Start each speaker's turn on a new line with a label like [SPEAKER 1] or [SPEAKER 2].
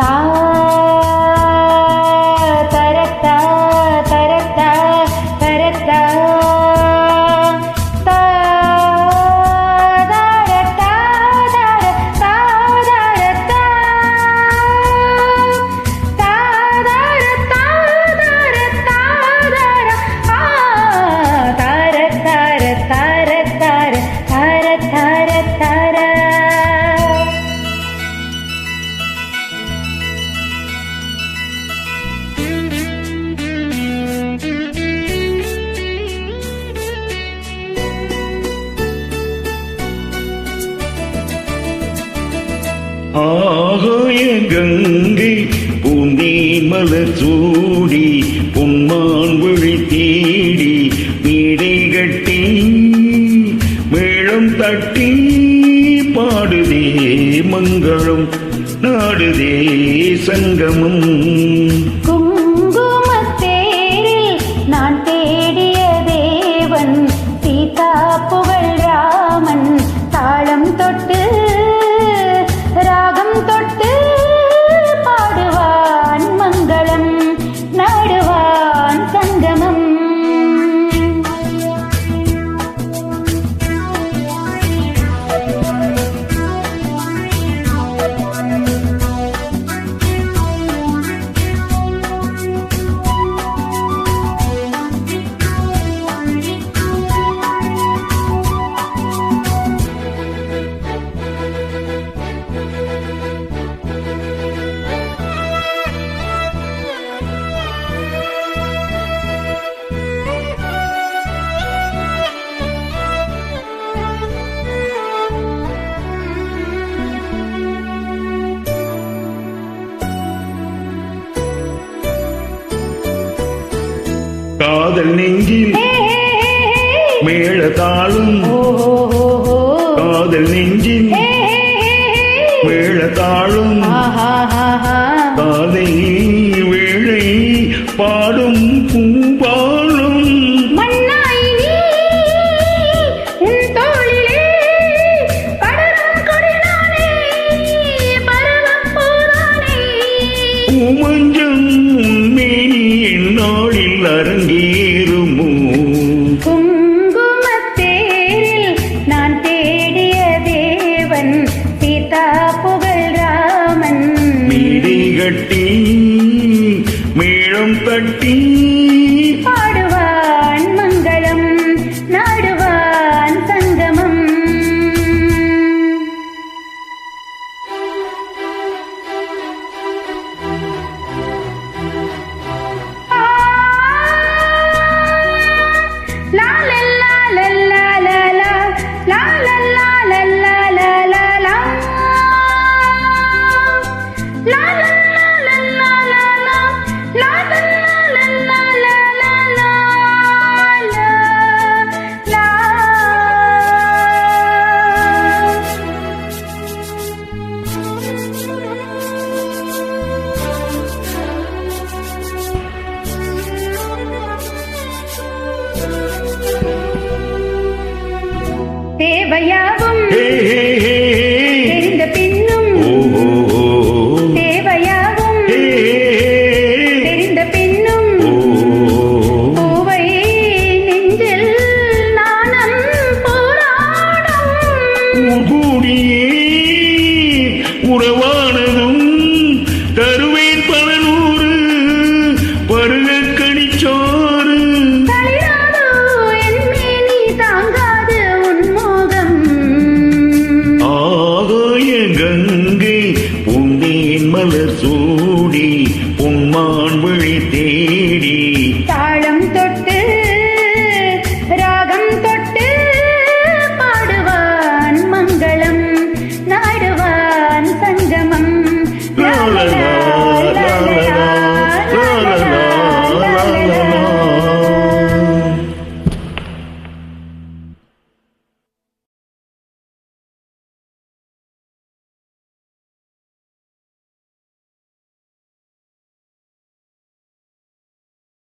[SPEAKER 1] tá?
[SPEAKER 2] ஆகாய கங்கை பூந்தேன் மலச்சூடி பொன்மான் விழி தேடி வீடை கட்டி மேளம் தட்டி பாடுதே மங்களம் நாடுதே சங்கமம். காதல்
[SPEAKER 1] நெங்கில் மேளதாளும்
[SPEAKER 2] காதல் நெங்கில்
[SPEAKER 1] மேளதாளும்
[SPEAKER 2] காதை வேளை பாடும் பூம்பாலும் உமஞ்சம் நீருமோ
[SPEAKER 1] குங்குமத்தேரில் நான் தேடிய தேவன் சீதா புகழ் ராமன்.
[SPEAKER 2] மிடிகட்டி மேளம் தட்டி
[SPEAKER 1] தேவையாகும். கங்கை உன்னின்
[SPEAKER 2] மலர் சூடி உன்மான் விழி தேடி.